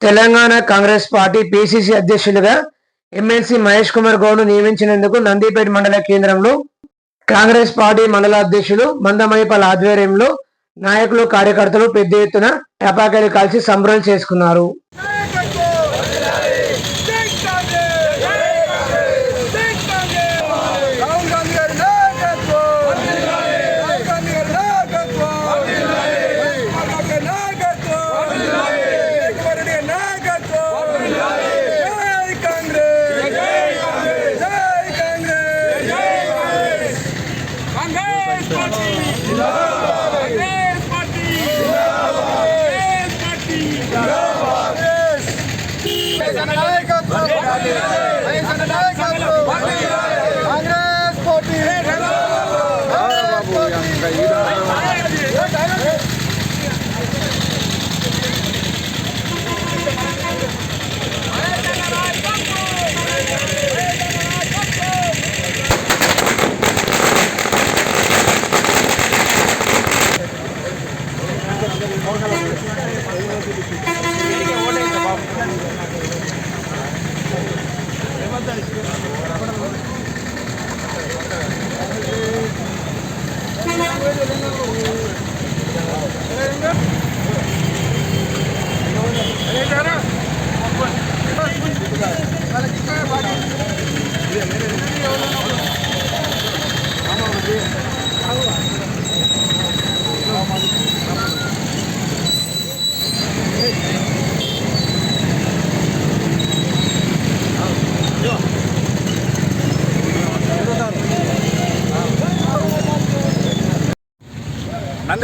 Telangana Congress party PCC అధ్యక్షులుగా MLC Mahesh Kumar Goud నియమించినందుకు నందిపేట మండల కేంద్రంలో కాంగ్రెస్ పార్టీ మండల అధ్యక్షులు మందమైపల్ ఆధ్వర్యంలో నాయకులు కార్యకర్తలు పెద్ద ఎత్తున టపాకాయలు కాల్చి సంబరాలు చేసుకున్నారు రాహుల్ గాంధీ గారి నాయకత్వం రాహుల్ గాంధీ గారి నాయకత్వం రాహుల్ గారి నాయకత్వం జగన్మోహన్ రెడ్డి గారి నాయకత్వం జై కాంగ్రెస్ జై కాంగ్రెస్ జై Congress Congress party Congress party Congress party నాయకత్వం నాయకత్వం కాంగ్రెస్ పార్టీ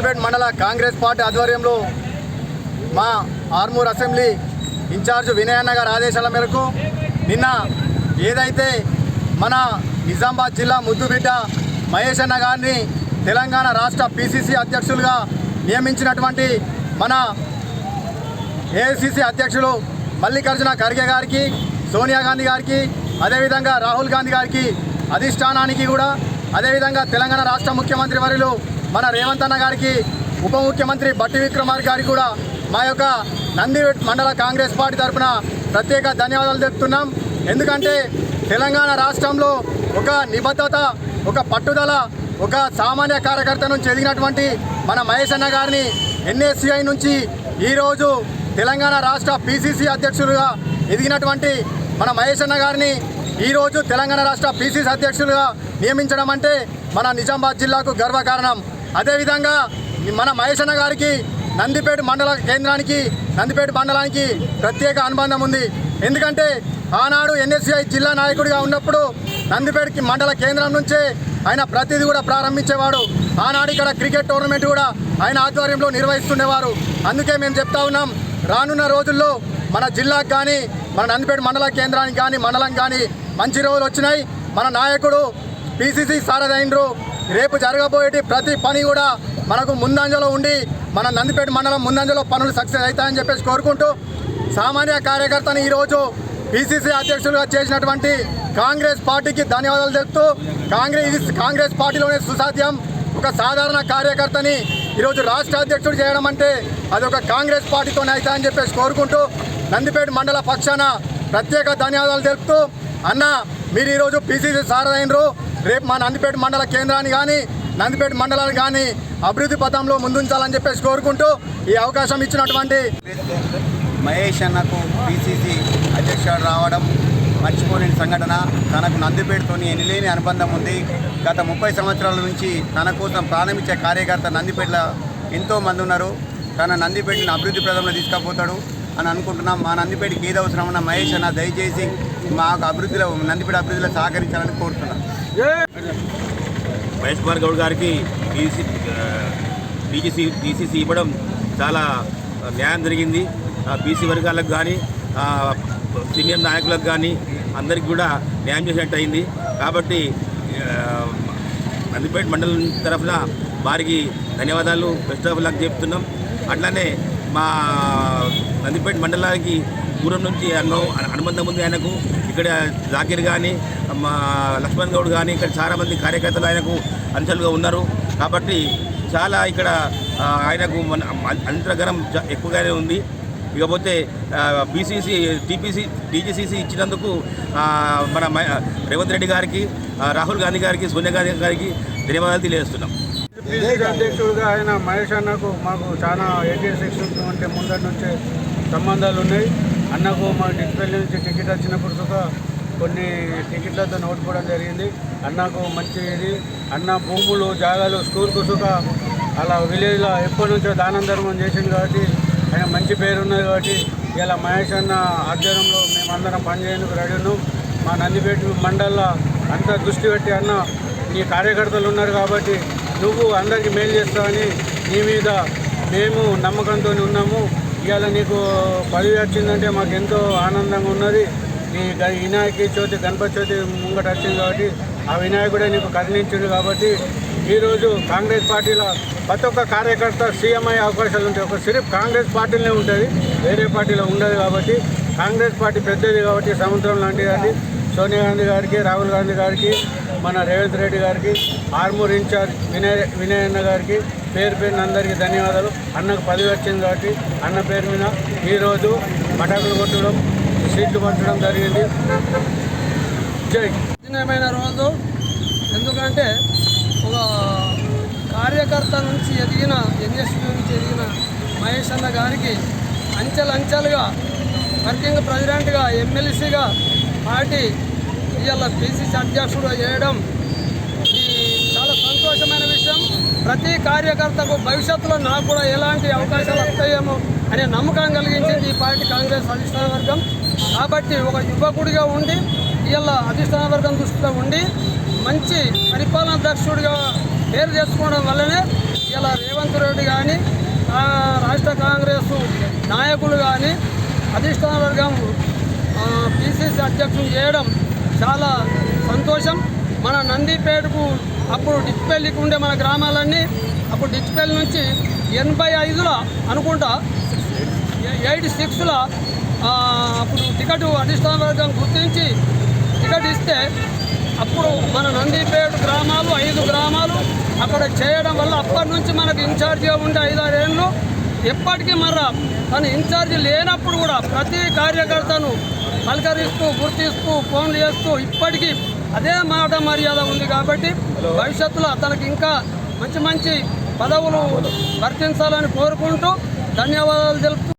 నందిపేట మండల కాంగ్రెస్ పార్టీ ఆధ్వర్యంలో మా ఆర్మూర్ అసెంబ్లీ ఇన్ఛార్జ్ వినయన్న గారి ఆదేశాల మేరకు నిన్న ఏదైతే మన నిజామాబాద్ జిల్లా ముద్దుబిడ్డ మహేష్ అన్న గారిని తెలంగాణ రాష్ట్ర పిసిసి అధ్యక్షులుగా నియమించినటువంటి మన ఏఐసిసి అధ్యక్షులు మల్లికార్జున ఖర్గే గారికి సోనియా గాంధీ గారికి అదేవిధంగా రాహుల్ గాంధీ గారికి అధిష్టానానికి కూడా అదేవిధంగా తెలంగాణ రాష్ట్ర ముఖ్యమంత్రి వర్యులు మన రేవంత్ అన్న గారికి ఉప ముఖ్యమంత్రి బట్టి విక్రమార్ గారికి కూడా మా యొక్క నందివేట్ మండల కాంగ్రెస్ పార్టీ తరఫున ప్రత్యేక ధన్యవాదాలు తెలుపుతున్నాం. ఎందుకంటే తెలంగాణ రాష్ట్రంలో ఒక నిబద్ధత ఒక పట్టుదల ఒక సామాన్య కార్యకర్త నుంచి ఎదిగినటువంటి మన మహేష్ అన్న గారిని ఎన్ఎస్సిఐ నుంచి ఈరోజు తెలంగాణ రాష్ట్ర పిసిసి అధ్యక్షులుగా ఎదిగినటువంటి మన మహేష్ అన్న గారిని ఈరోజు తెలంగాణ రాష్ట్ర పిసిసి అధ్యక్షులుగా నియమించడం అంటే మన నిజామాబాద్ జిల్లాకు గర్వకారణం. అదేవిధంగా మన మహేశన్న గారికి నందిపేట మండల కేంద్రానికి నందిపేట మండలానికి ప్రత్యేక అనుబంధం ఉంది. ఎందుకంటే ఆనాడు ఎన్ఎస్సిఐ జిల్లా నాయకుడిగా ఉన్నప్పుడు నందిపేటకి మండల కేంద్రం నుంచే ఆయన ప్రతిదీ కూడా ప్రారంభించేవాడు. ఆనాడు ఇక్కడ క్రికెట్ టోర్నమెంట్ కూడా ఆయన ఆధ్వర్యంలో నిర్వహిస్తుండేవారు. అందుకే మేము చెప్తా ఉన్నాం రానున్న రోజుల్లో మన జిల్లాకు కానీ మన నందిపేట మండల కేంద్రానికి కానీ మండలం కానీ మంచి రోజులు వచ్చినాయి. మన నాయకుడు పిసిసి సారథైండ్రు రేపు జరగబోయేటి ప్రతి పని కూడా మనకు ముందంజలో ఉండి మన నందిపేట మండలం ముందంజలో పనులు సక్సెస్ అవుతాయని చెప్పేసి కోరుకుంటూ సామాన్య కార్యకర్తని ఈరోజు పిసిసి అధ్యక్షులుగా చేసినటువంటి కాంగ్రెస్ పార్టీకి ధన్యవాదాలు తెలుపుతూ కాంగ్రెస్ కాంగ్రెస్ పార్టీలోనే సుసాధ్యం. ఒక సాధారణ కార్యకర్తని ఈరోజు రాష్ట్ర అధ్యక్షుడు చేయడం అంటే అది ఒక కాంగ్రెస్ పార్టీతోనే అవుతాయని చెప్పేసి కోరుకుంటూ నందిపేట మండల పక్షాన ప్రత్యేక ధన్యవాదాలు తెలుపుతూ అన్న మీరు ఈరోజు పిసిసి సారదైనరు రేపు మా నందిపేట మండల కేంద్రాన్ని కానీ నందిపేట మండలాన్ని కానీ అభివృద్ధి పథంలో ముందుంచాలని చెప్పేసి కోరుకుంటూ ఈ అవకాశం ఇచ్చినటువంటి మహేష్ అన్నకు పీసీసీ అధ్యక్షుడు రావడం మర్చిపోలేని సంఘటన. తనకు నందిపేటతోని ఎనిలేని అనుబంధం ఉంది. గత ముప్పై సంవత్సరాల నుంచి తన కోసం ప్రారంభించే కార్యకర్త నందిపేటలో ఎంతో మంది ఉన్నారు. తన నందిపేటని అభివృద్ధి ప్రదంలో తీసుకుపోతాడు అని అనుకుంటున్నాం. మా నందిపేటకి ఏది అవసరం ఉన్నా మహేష్ అన్న దయచేసి మాకు అభివృద్ధిలో నందిపేట అభివృద్ధిలో సహకరించాలని కోరుతున్నాను మహేష్ కుమార్ గౌడ్ గారికి టీసీ టీసీసీ బీసీసీ ఇవ్వడం చాలా న్యాయం జరిగింది. బీసీ వర్గాలకు కానీ సీనియర్ నాయకులకు కానీ అందరికి కూడా న్యాయం చేసినట్టు అయింది. కాబట్టి నందిపేట మండలం తరఫున వారికి ధన్యవాదాలు. బెస్ట్ ఆఫ్ లక్ చెప్తున్నాం. అట్లానే మా నందిపేట మండలానికి పూర్వం నుంచి అను అనుబంధం ఉంది ఆయనకు. ఇక్కడ జాకీర్ కానీ మా లక్ష్మణ్ గౌడ్ కానీ ఇక్కడ చాలామంది కార్యకర్తలు ఆయనకు అంచెలుగా ఉన్నారు. కాబట్టి చాలా ఇక్కడ ఆయనకు మన అంతర్గరం ఎక్కువగానే ఉంది. ఇకపోతే బీసీసీ టీపీసీ టీజీసీసీ ఇచ్చినందుకు మన మ- రేవంత్ రెడ్డి గారికి రాహుల్ గాంధీ గారికి సోనియా గాంధీ గారికి ధన్యవాదాలు తెలియజేస్తున్నాం. పిసిసి అధ్యక్షుడిగా ఆయన మహేష్ అన్నకు మాకు చాలా ఎయిటీ సిక్స్ అంటే ముందటి నుంచే సంబంధాలు ఉన్నాయి. అన్నకు మా డిస్ప్లే నుంచి టికెట్ వచ్చినప్పుడు సుఖా కొన్ని టికెట్లతో ఓడిపోవడం జరిగింది. అన్నకు మంచి ఇది అన్న భూములు జాగాలు స్కూల్కు సుఖ అలా విలేజ్లో ఎప్పటి నుంచో దానం ధర్మం చేసింది కాబట్టి ఆయన మంచి పేరు ఉన్నది కాబట్టి ఇలా మహేష్ అన్న ఆధ్వర్యంలో మేమందరం పనిచేయడానికి రెడీ ఉన్నాం. మా నందిపేట మండల్లో అంతా దృష్టి పెట్టి అన్న నీ కార్యకర్తలు ఉన్నారు కాబట్టి నువ్వు అందరికీ మేలు చేస్తావని నీ మీద మేము నమ్మకంతో ఉన్నాము. ఇవాళ నీకు పదవి వచ్చిందంటే మాకు ఎంతో ఆనందంగా ఉన్నది. ఈ వినాయక చవితి గణపతి చవితి ముంగట వచ్చింది కాబట్టి ఆ వినాయకుడే నీకు కరుణించింది కాబట్టి ఈరోజు కాంగ్రెస్ పార్టీలో ప్రతి ఒక్క కార్యకర్త సీఎం అయ్యే అవకాశాలు ఉంటాయి. ఒక సిరిఫ్ కాంగ్రెస్ పార్టీలోనే ఉంటుంది. వేరే పార్టీలో ఉండదు కాబట్టి కాంగ్రెస్ పార్టీ పెద్దది కాబట్టి సముద్రం లాంటిది అది. సోనియా గాంధీ గారికి రాహుల్ గాంధీ గారికి మన రేవంత్ రెడ్డి గారికి ఆర్మూర్ ఇన్ఛార్జ్ వినయ్ వినయ్ అన్న గారికి పేరు పేరున అందరికీ ధన్యవాదాలు. అన్నకు పదవి వచ్చింది కాబట్టి అన్న పేరు మీద ఈరోజు పటాకులు కొట్టడం సీట్లు పంచడం జరిగింది. జై. కఠినమైన రోజు. ఎందుకంటే ఒక కార్యకర్త నుంచి ఎదిగిన ఎన్ఎస్పీ నుంచి ఎదిగిన మహేష్ అన్న గారికి అంచెలంచెలుగా వర్కింగ్ ప్రెసిడెంట్గా ఎమ్మెల్సీగా పార్టీ ఇవాళ పిసిసి అధ్యక్షుడు చేయడం ఇది చాలా సంతోషమైన విషయం. ప్రతి కార్యకర్తకు భవిష్యత్తులో నాకు కూడా ఎలాంటి అవకాశాలు వస్తాయేమో అనే నమ్మకం కలిగించింది ఈ పార్టీ కాంగ్రెస్ అధిష్టాన వర్గం. కాబట్టి ఒక యువకుడిగా ఉండి ఇవాళ అధిష్టాన వర్గం దృష్టిలో ఉండి మంచి పరిపాలనా దక్షుడిగా పేరు తెచ్చుకోవడం వల్లనే ఇలా రేవంత్ రెడ్డి కానీ రాష్ట్ర కాంగ్రెస్ నాయకులు కానీ అధిష్టాన వర్గం పిసిసి అధ్యక్షుడు చేయడం చాలా సంతోషం. మన నందిపేటకు అప్పుడు డిచ్పల్లికి ఉండే మన గ్రామాలన్నీ అప్పుడు డిచ్పల్లి నుంచి ఎనభై ఐదులో అనుకుంటా ఎయిటీ సిక్స్లో అప్పుడు టికెట్ అధిష్టాన వర్గం గుర్తించి టికెట్ ఇస్తే అప్పుడు మన నందిపేట గ్రామాలు ఐదు గ్రామాలు అక్కడ చేయడం వల్ల అప్పటి నుంచి మనకు ఇన్ఛార్జిగా ఉండే ఐదారేళ్ళు ఎప్పటికీ మర్రా. తను ఇన్ఛార్జి లేనప్పుడు కూడా ప్రతి కార్యకర్తను పలకరిస్తూ గుర్తిస్తూ ఫోన్లు చేస్తూ ఇప్పటికీ అదే మాట మర్యాద ఉంది కాబట్టి భవిష్యత్తులో అతనికి ఇంకా మంచి మంచి పదవులు వర్తించాలని కోరుకుంటూ ధన్యవాదాలు తెలుపుతూ